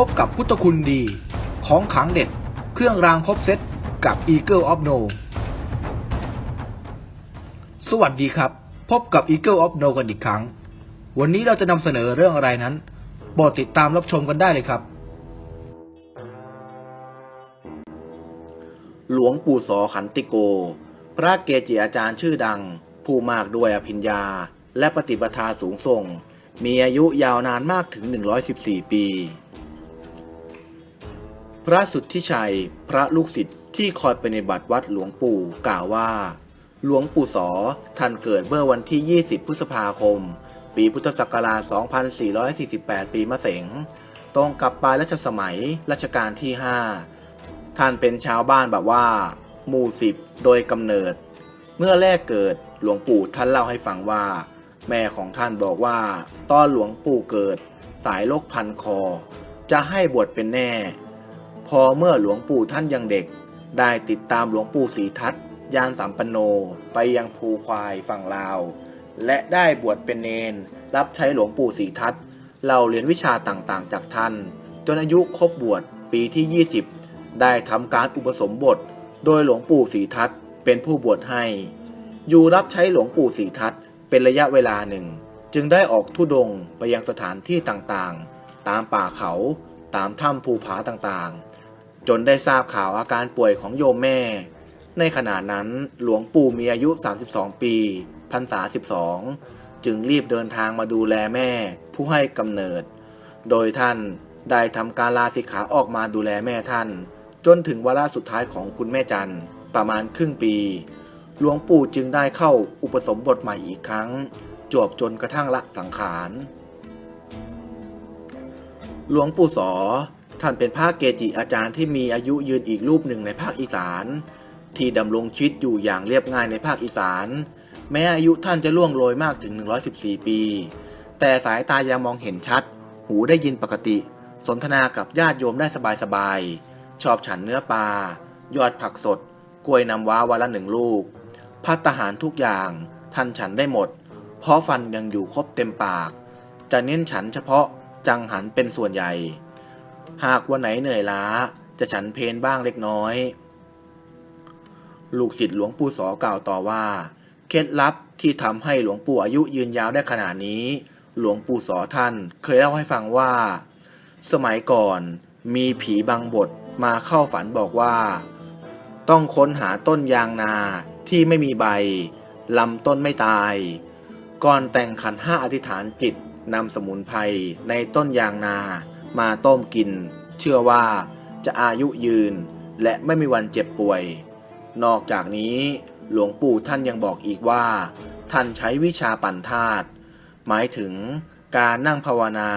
พบกับพุทธคุณดี ของขังเด็ด เครื่องรางครบเซตกับ Eagle of No สวัสดีครับ พบกับ Eagle of No กันอีกครั้ง วันนี้เราจะนำเสนอเรื่องอะไรนั้นโปรดติดตามรับชมกันได้เลยครับ หลวงปู่สอขันติโก พระเกจิอาจารย์ชื่อดัง ผู้มากด้วยอภิญญา และปฏิปทาสูงส่ง มีอายุยาวนานมากถึง 114 ปี พระสุทธิชัย พระลูกศิษย์ที่คอยปฏิบัติวัดหลวงปู่กล่าวว่า หลวงปู่สอท่านเกิดเมื่อวันที่ 20 พฤษภาคม ปีพุทธศักราช 2448 ปีมะเสงตรงกับปลายรัชสมัยรัชกาลที่ 5 ท่านเป็นชาวบ้านแบบว่า หมู่สิบโดยกำเนิด เมื่อแรกเกิดหลวงปู่ท่านเล่าให้ฟังว่า แม่ของท่านบอกว่าตอนหลวงปู่เกิด สายโรคพันคอ จะให้บวชเป็นแน่ พอเมื่อหลวงปู่ท่านยังเด็ก ได้ติดตามหลวงปู่ศรีทัตยานสัมปันโนไปยังภูควายฝั่งลาว และได้บวชเป็นเนน รับใช้หลวงปู่ศรีทัตเล่าเรียนวิชาต่างๆ จากท่าน จนอายุครบบวชปีที่ 20 ได้ทำการอุปสมบท โดยหลวงปู่ศรีทัตเป็นผู้บวชให้ อยู่รับใช้หลวงปู่ศรีทัตเป็นระยะเวลาหนึ่ง จึงได้ออกทุดงไปยังสถานที่ต่างๆ ตามป่าเขา ตามถ้ำภูผาต่างๆ จนได้ทราบข่าวอาการป่วยของโยมแม่ ในขณะนั้นหลวงปู่มีอายุ 32 ปีพรรษา 12 จึงรีบเดินทางมาดูแลแม่ผู้ให้กำเนิด โดยท่านได้ทำการลาสิกขาออกมาดูแลแม่ท่าน จนถึงวาระสุดท้ายของคุณแม่จันทร์ประมาณครึ่งปี หลวงปู่จึงได้เข้าอุปสมบทใหม่อีกครั้ง จวบจนกระทั่งละสังขาร หลวงปู่สอ ท่านเป็นพระเกจิอาจารย์ที่มีอายุยืนอีกรูปหนึ่งในภาคอีสาน ที่ดำรงชีวิตอยู่อย่างเรียบง่ายในภาคอีสาน แม้อายุท่านจะล่วงโรยมากถึง 114 ปี แต่สายตายังมองเห็นชัด หูได้ยินปกติ สนทนากับญาติโยมได้สบายๆ ชอบฉันเนื้อปลา ยอดผักสด กล้วยน้ำว้าวันละหนึ่งลูกพัตตาหารทุกอย่างท่านฉันได้หมด เพราะฟันยังอยู่ครบเต็มปาก จะเน้นฉันเฉพาะจังหันเป็นส่วนใหญ่ หากวันไหนเหนื่อยล้า จะฉันเพนบ้างเล็กน้อย ลูกศิษย์หลวงปู่สอกล่าวต่อว่า เคล็ดลับที่ทำให้หลวงปู่อายุยืนยาวได้ขนาดนี้ หลวงปู่สอท่านเคยเล่าให้ฟังว่า สมัยก่อนมีผีบางบทมาเข้าฝันบอกว่า ต้องค้นหาต้นยางนาที่ไม่มีใบลำต้นไม่ตาย ก่อนแต่งขันห้าอธิษฐานจิตนำสมุนไพรในต้นยางนา มาต้มกิน เชื่อว่าจะอายุยืนและไม่มีวันเจ็บป่วย นอกจากนี้หลวงปู่ท่านยังบอกอีกว่า ท่านใช้วิชาปั่นธาตุหมายถึงการนั่งภาวนา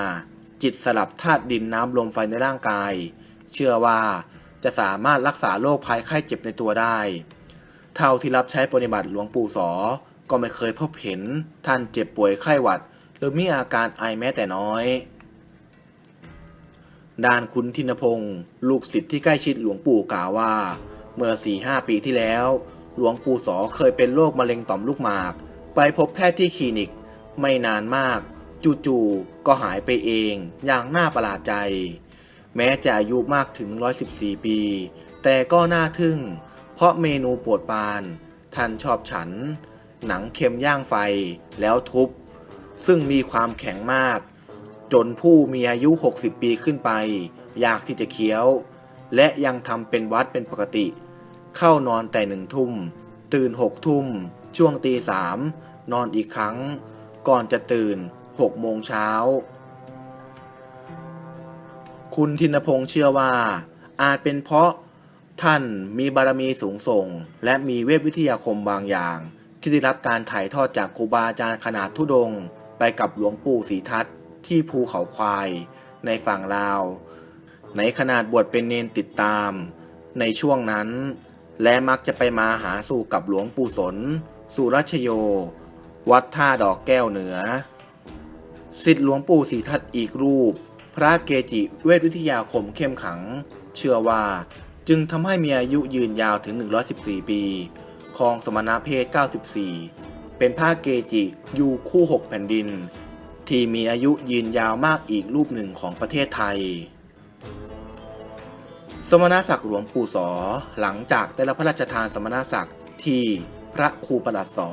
จิตสลับธาตุดินน้ำลมไฟในร่างกาย เชื่อว่าจะสามารถรักษาโรคภัยไข้เจ็บในตัวได้ เท่าที่รับใช้ปฏิบัติหลวงปู่สอ ก็ไม่เคยพบเห็นท่านเจ็บป่วยไข้หวัด หรือมีอาการไอแม้แต่น้อย ด้านคุณทินพงศ์ลูกศิษย์ที่ใกล้ชิดหลวงปู่กล่าวว่า เมื่อ4ีหปีที่แล้ว หลวงปู่สอเคยเป็นโรคมะเร็งต่อมลูกหมาก ไปพบแพทย์ที่คลินิก ไม่นานมาก จู่ๆก็หายไปเองอย่างน่าประหลาดใจ แม้จะอายุมากถึง 114 ปี แต่ก็น่าทึ่ง เพราะเมนูโปรดปาน ท่านชอบฉัน หนังเค็มย่างไฟแล้วทุบ ซึ่งมีความแข็งมาก จนผู้มีอายุ 60 ปีขึ้นไป อยากที่จะเคี้ยว และยังทำเป็นวัดเป็นปกติ เข้านอนแต่หนึ่งทุ่ม ตื่นหกทุ่ม ช่วงตีสามนอนอีกครั้ง ก่อนจะตื่นหกโมงเช้า คุณธินพงษ์เชื่อว่า อาจเป็นเพราะท่านมีบารมีสูงส่ง และมีเวทวิทยาคมบางอย่าง ที่ได้รับการถ่ายทอดจากครูบาอาจารย์ขนาดทุดง ไปกับหลวงปู่ศรีทัต ที่ภูเขาควาย ในฝั่งลาว ในขนาดบวชเป็นเนนติดตาม ในช่วงนั้น และมักจะไปมาหาสู่กับหลวงปู่สน สุรัชโย วัดท่าดอกแก้วเหนือสิทธิหลวงปู่ศรีทัตอีกรูป พระเกจิเวทวิทยาคมเข้มขัง เชื่อว่าจึงทำให้มีอายุยืนยาวถึง 114 ปีครองสมณเพศ 94 เป็นพระเกจิอยู่คู่ 6 แผ่นดิน ที่มีอายุยืนยาวมากอีกรูปหนึ่งของประเทศไทย สมณศักดิ์หลวงปู่สอหลังจากได้รับพระราชทานสมณศักดิ์ที่พระครูประหลัดสอ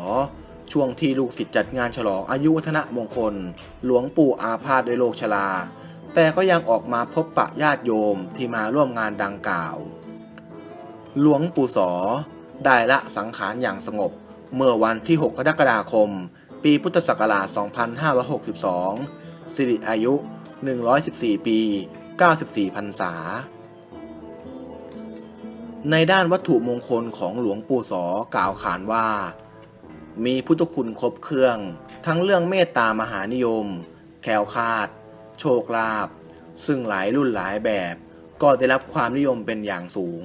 ช่วงที่ลูกศิษย์จัดงานฉลองอายุวัฒนมงคล หลวงปู่อาพาธด้วยโรคชรา แต่ก็ยังออกมาพบปะญาติโยมที่มาร่วมงานดังกล่าว หลวงปู่สอได้ละสังขารอย่างสงบ เมื่อวันที่ 6 กรกฎาคม ปีพุทธศักราช 2562 สิริอายุ 114 ปี 94พรรษา ในด้านวัตถุมงคลของหลวงปู่สอกล่าวขานว่า มีพุทธคุณครบเครื่อง ทั้งเรื่องเมตตามหานิยม แคล้วคลาด โชคลาภ ซึ่งหลายรุ่นหลายแบบ ก็ได้รับความนิยมเป็นอย่างสูง